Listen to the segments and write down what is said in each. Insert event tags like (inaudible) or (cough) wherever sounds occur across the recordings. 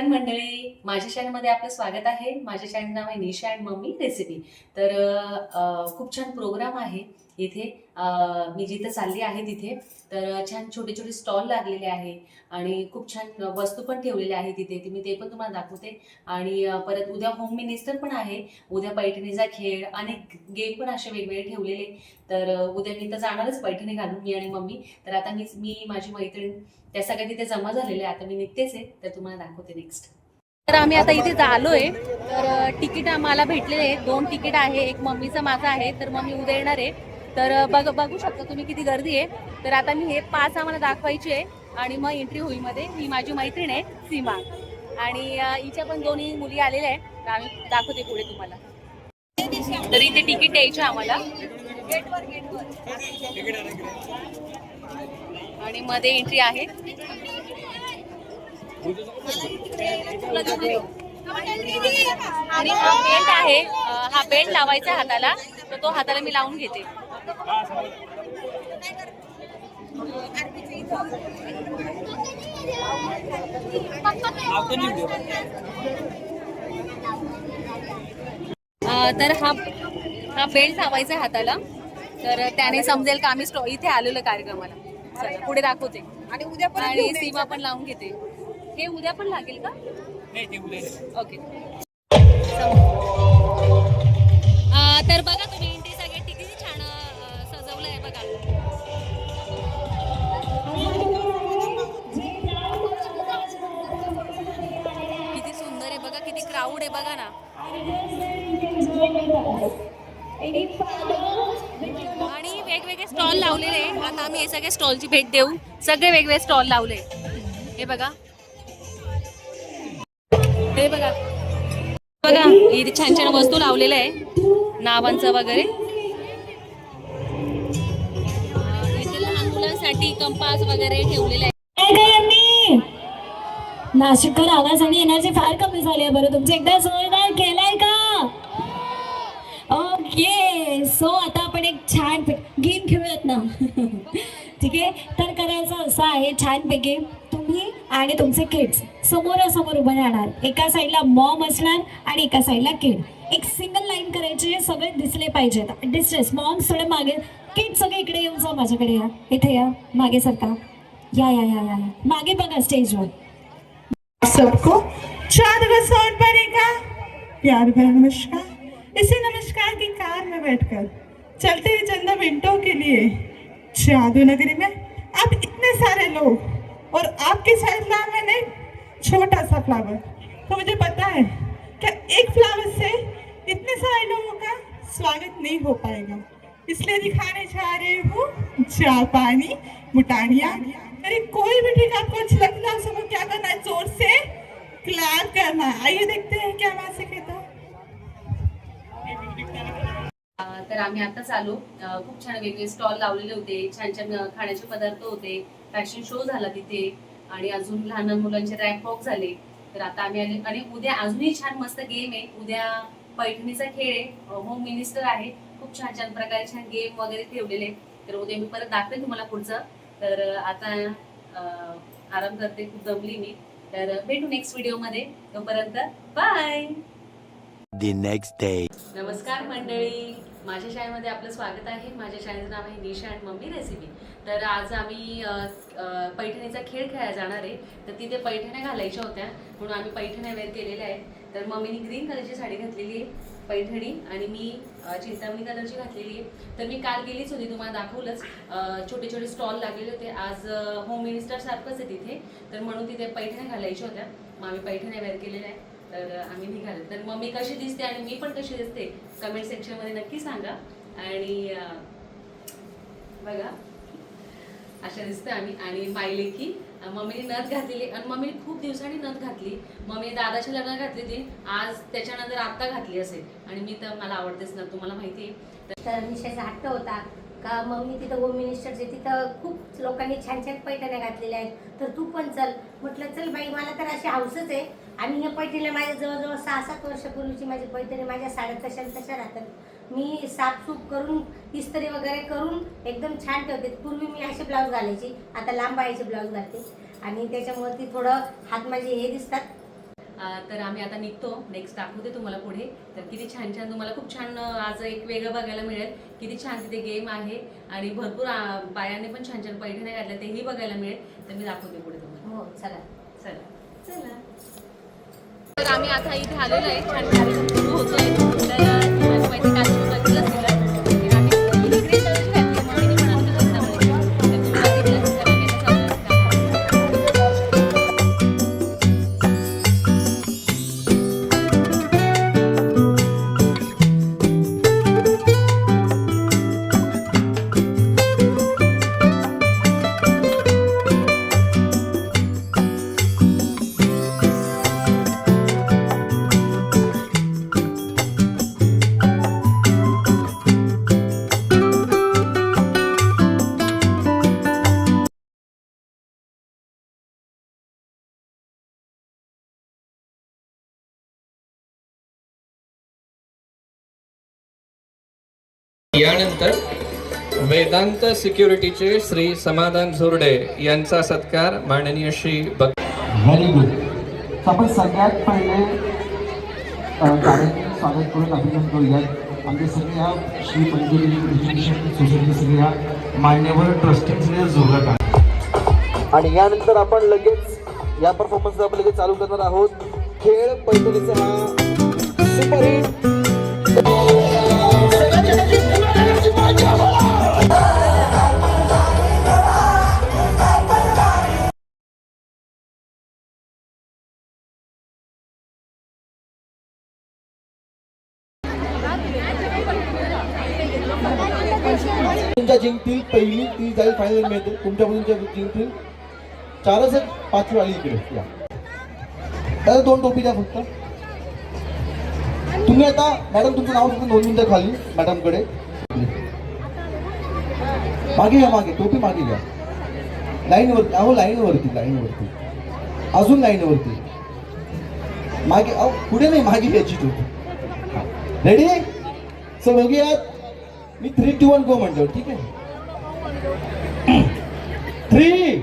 नमस्कार मंडळी माझ्या चॅनलमध्ये आपलं स्वागत आहे. माझ्या चॅनल नाव आहे निशा अँड मम्मी रेसिपी तर खूप छान प्रोग्राम आहे इथे. मी जिथं चालली आहे तिथे. तर छान छोटे छोटे स्टॉल लागलेले आहे आणि खूप छान वस्तू पण ठेवलेल्या आहेत तिथे. ते मी ते पण तुम्हाला दाखवते. आणि परत उद्या होम मिनिस्टर पण आहे. उद्या पैठणीचा खेळ. आणि गेम पण असे वेगवेगळे ठेवलेले. तर उद्या मी तर जाणारच पैठणी घालून मी आणि मम्मी. तर आता मी मी माझी मैत्रीण त्या सगळ्या तिथे जमा झालेल्या आहे आता मी निघतेच आहे. तर तुम्हाला दाखवते नेक्स्ट तर आम्ही आता इथे आलोय तर तिकीट आम्हाला भेटलेले आहे दोन तिकीट आहे. एक मम्मीचं माझं आहे. तर मम्मी उद्या येणार आहे. तर बघ बघू शकता तुम्ही किती गर्दी आहे. तर आता मी हे पास आम्हाला दाखवायची आहे. आणि मग एंट्री होईमध्ये ही माझी मैत्रीण आहे सीमा. आणि हिच्या पण दोन्ही मुली आलेल्या आहेत. तर आम्ही दाखवते पुढे तुम्हाला. तर इथे तिकीट द्यायचे आम्हाला. गेटवर गेटवर आणि मध्ये एंट्री आहे. आणि हा बेल्ट आहे हा बेल्ट लावायचा हाताला. तर तो हाताला मी लावून घेते. तर हा हा बेल्ट लावायचा हाताला. तर त्याने समजेल का आम्ही इथे आलेलो कार्यक्रमाला. पुढे दाखवते. आणि उद्या पण आणि सीमा पण लावून घेते. हे उद्या पण लागेल का? ओके अं, तर बघा तुम्ही इंटी सगळे किती छान सजवलं आहे बघा. किती सुंदर आहे बघा किती क्राऊड आहे बघा ना. आणि वेगवेगळे स्टॉल लावलेले आहे आता आम्ही हे सगळे स्टॉलची भेट देऊ. सगळे वेगवेगळे स्टॉल लावले हे बघा. हे बघा. बघा इथे छान छान वस्तू लावलेल्या आहे नावांचं वगैरे. इथे लहान मुलांसाठी कंपास वगैरे ठेवलेले आहे. नाशिककर आवाज आणि एनर्जी फार कमी झाली आहे बरं. तुमची एकदा जोरदार केलाय का? ओके सो आता आपण एक छान गेम खेळूयात ना. (laughs) ठीक आहे? तर करायचं असं आहे छानपैकी आणि तुमचे किड्स समोरासमोर उभं राहणार. एका साईडला मॉम असणार आणि एका साईडला किड एक सिंगल लाईन करायची सगळे दिसले पाहिजेत. डिस्ट्रेस मॉम सगळे मागे. किड सगळे इकडे येऊन जा माझ्याकडे या. इथे या. मागे सरका. या या या या या. मागे बघा स्टेजवर सबको चार का और पड़ेगा प्यार भरा नमस्कार। इसे नमस्कार की कार में बैठकर चलते हुए चंदा मिनटों के लिए। जादू नगरी में अब इतने सारे लोग और आपके साइडला मैंने छोटा सा फ्लावर तो मुझे पता है क्या एक फ्लावर से इतने सारे लोगों का स्वागत नहीं हो पाएगा। इसलिए दिखाने जा रहे हूँ जापानी मुटानिया। अरे कोई भी ठीक आपको अच्छा लगता है सबको क्या करना है? जोर से क्लैप करना। है आइए देखते हैं क्या वहां से कहता तर आम्ही आताच आलो. खूप छान वेगवेगळे स्टॉल लावलेले होते. छान छान खाण्याचे पदार्थ होते. फॅशन शो झाला तिथे आणि अजून लहान लहान मुलांचे रॅम्प वॉक झाले. तर आता आम्ही आले आणि उद्या अजूनही छान मस्त गेम आहे. उद्या पैठणीचा खेळ आहे. होम मिनिस्टर आहे. खूप छान छान प्रकारे छान गेम वगैरे ठेवलेले तर उद्या मी परत दाखवेन तुम्हाला पुढचं. तर आता आराम करते. खूप जमली मी. तर भेटू नेक्स्ट व्हिडिओमध्ये तोपर्यंत बाय the next day. नमस्कार मंडळी. माझ्या शाळेमध्ये आपलं स्वागत आहे. माझ्या शाळेचं नाव आहे निशा अँड मम्मी रेसिपी तर आज आम्ही अ, अ, पैठणीचा खेळ खेळायला जाणार आहे. तर तिथे पैठण्या घालायच्या होत्या. म्हणून आम्ही पैठण्या वेअर केलेल्या आहेत. तर मम्मीने ग्रीन कलरची साडी घातलेली आहे पैठणी आणि मी अ, चिंतामणी कलरची घातलेली आहे. तर मी काल गेलीच होती तुम्हाला दाखवलंच. अ, छोटे छोटे स्टॉल लागलेले होते. आज होम मिनिस्टर सारखंच आहे तिथे. तर म्हणून तिथे पैठण्या घालायच्या होत्या. मग आम्ही पैठण्या वेअर केलेल्या आहेत. तर आम्ही निघालो. तर मम्मी कशी दिसते आणि मी पण कशी दिसते कमेंट सेक्शनमध्ये नक्की सांगा. आणि बघा अशा दिसतं आम्ही. आणि मायले की मम्मीने नथ घातलेली आणि मम्मीने खूप दिवसांनी नथ घातली. मम्मीने दादाच्या लग्नात घातली होती. आज त्याच्यानंतर आत्ता घातली असेल. आणि मी तर मला आवडतेच ना तुम्हाला माहिती आहे तर विशेष हट्ट होता. का मम्मी तिथं होम मिनिस्टरचे तिथं खूप लोकांनी छान छान पैठण्या घातलेल्या आहेत. तर तू पण चल. म्हटलं चल बाई मला तर अशी हौसच आहे. आणि ह्या पैठण्या माझ्या जवळजवळ सहा सात वर्षापूर्वीची माझी पैठणी माझ्या साड्या तशा तशा राहतात. मी साफसूफ करून इस्त्री वगैरे करून एकदम छान ठेवते. पूर्वी मी असे ब्लाऊज घालायची. आता लांब आईचे ब्लाऊज घालते. आणि त्याच्यामुळे ती थोडं हात माझे हे दिसतात. तर आम्ही आता निघतो. नेक्स्ट दाखवते तुम्हाला पुढे. तर किती छान छान तुम्हाला खूप छान आज एक वेगळं बघायला मिळेल. किती छान तिथे गेम आहे. आणि भरपूर बायांनी पण छान छान पैठण्या घातल्या. तेही बघायला मिळेल. तर मी दाखवते पुढे तुम्हाला. हो चला. चला. चला. तर आम्ही आता इथे आलेलो आहे. छान कार्यक्रम सुरू होतोय. तर माहिती तुम्ही यानंतर वेदांत सिक्युरिटीचे श्री समाधान झुर्डे यांचा सत्कार माननीय श्री बक व्हेरी गुड आपण सगळ्यात पहिले कार्यक्रम स्वागत करून अभिनंदन करूयात. आमचे सगळ्या श्री एज्युकेशन सोसायटी सगळ्या मान्यवर ट्रस्टी सगळे जोडत आहेत. आणि यानंतर आपण लगेच या परफॉर्मन्स आपण लगेच चालू करणार आहोत. खेळ पैठणीचा हा सुपरहिट. जिंकतील पहिली ती जाईल फायनल मिळते तुमच्यामधून ज्या जिंकतील. चारच एक पाचवी आली इकडे. या. त्याला दोन टोपी द्या फक्त. तुम्ही आता मॅडम तुमचं नाव फक्त दोन द्या खाली मॅडमकडे. मागे घ्या मागे. टोपी मागे घ्या. लाईनवरती अहो लाईनवरती लाईनवरती. अजून लाईनवरती. मागे अहो पुढे नाही मागे घ्यायची टोपी. रेडी सो बघूयात. मी थ्री टू वन गो म्हणतो. ठीक आहे? थ्री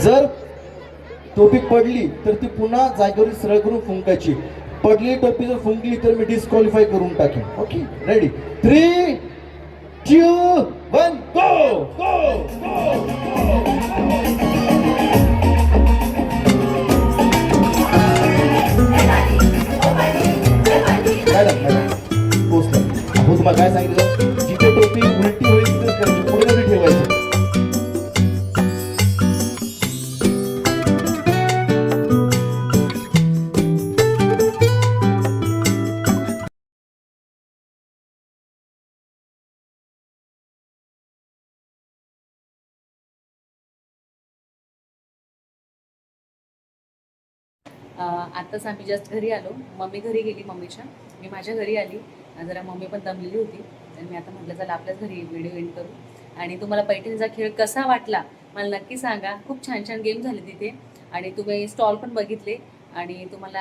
जर टोपी पडली तर ती पुन्हा जागेवर सरळ करून फुंकायची. पडली टोपी जर फुंकली तर मी डिस्क्वालिफाय करून टाकेन. Okay ready three two one आत्ताच आम्ही जस्ट घरी आलो. मम्मी घरी गेली मम्मीच्या. मी माझ्या घरी आली. जरा मम्मी पण दमलेली होती. तर मी आता म्हटलं चला आपल्याच घरी व्हिडिओ एंड करू. आणि तुम्हाला पैठणीचा खेळ कसा वाटला मला नक्की सांगा. खूप छान छान गेम झाले तिथे. आणि तुम्ही स्टॉल पण बघितले. आणि तुम्हाला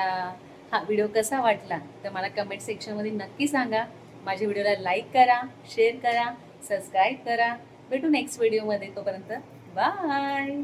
हा व्हिडिओ कसा वाटला तर मला कमेंट सेक्शनमध्ये नक्की सांगा. माझ्या व्हिडिओला लाईक करा शेअर करा सबस्क्राईब करा. भेटू नेक्स्ट व्हिडिओमध्ये तोपर्यंत. बाय